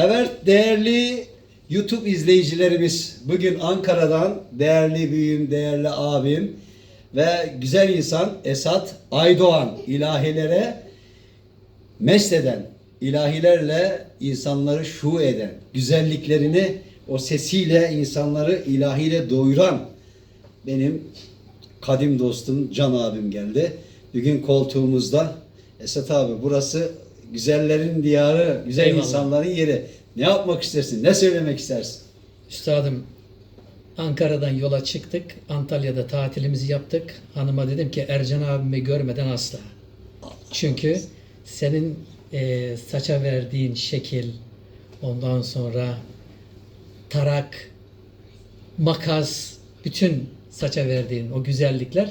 Evet değerli YouTube izleyicilerimiz bugün Ankara'dan değerli büyüğüm, değerli abim ve güzel insan Esat Aydoğan ilahilere mest eden, ilahilerle insanları şu eden, güzelliklerini o sesiyle insanları ilahiyle doyuran benim kadim dostum Can abim geldi. Bugün koltuğumuzda Esat abi burası güzellerin diyarı, güzel Eyvallah. insanların yeri. Ne yapmak istersin? Ne söylemek istersin? Üstadım Ankara'dan yola çıktık. Antalya'da tatilimizi yaptık. Hanıma dedim ki Ercan abimi görmeden asla. Çünkü senin e, saça verdiğin şekil, ondan sonra tarak, makas, bütün saça verdiğin o güzellikler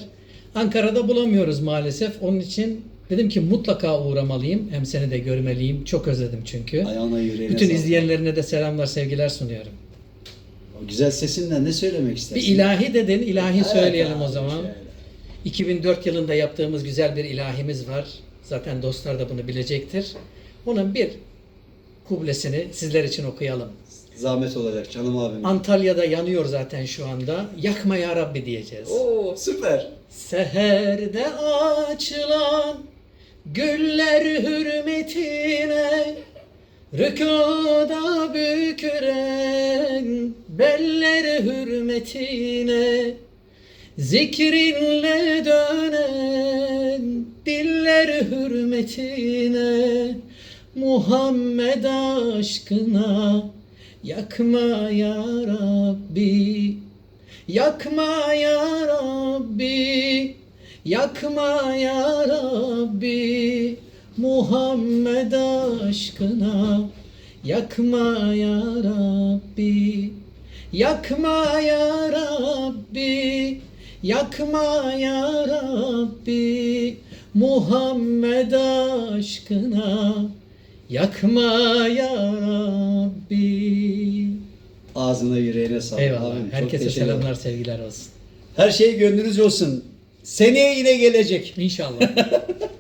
Ankara'da bulamıyoruz maalesef. Onun için dedim ki mutlaka uğramalıyım. Hem seni de görmeliyim. Çok özledim çünkü. Ayağına yüreğine Bütün sağlık. izleyenlerine de selamlar, sevgiler sunuyorum. O güzel sesinle ne söylemek Bir istersin? ilahi dedin, ilahi Evet söyleyelim o zaman. şöyle. 2004 yılında yaptığımız güzel bir ilahimiz var. Zaten dostlar da bunu bilecektir. Onun bir kublesini sizler için okuyalım. Zahmet olacak canım abim. Antalya'da yanıyor zaten şu anda. Yakma ya Rabbi diyeceğiz. Oo süper. Seherde açılan güller hürmetine Rükuda bükülen beller hürmetine Zikrinle dönen diller hürmetine Muhammed aşkına yakma ya Rabbi Yakma ya Rabbi, yakma ya Rabbi, Muhammed aşkına. Yakma ya Rabbi, yakma ya Rabbi, yakma ya Rabbi, Muhammed aşkına. Yakma ya Rabbi. Ağzına yüreğine sağlık Eyvallah. abim. Herkese selamlar, sevgiler olsun. Her şey gönlünüzce olsun. Seneye yine gelecek. İnşallah.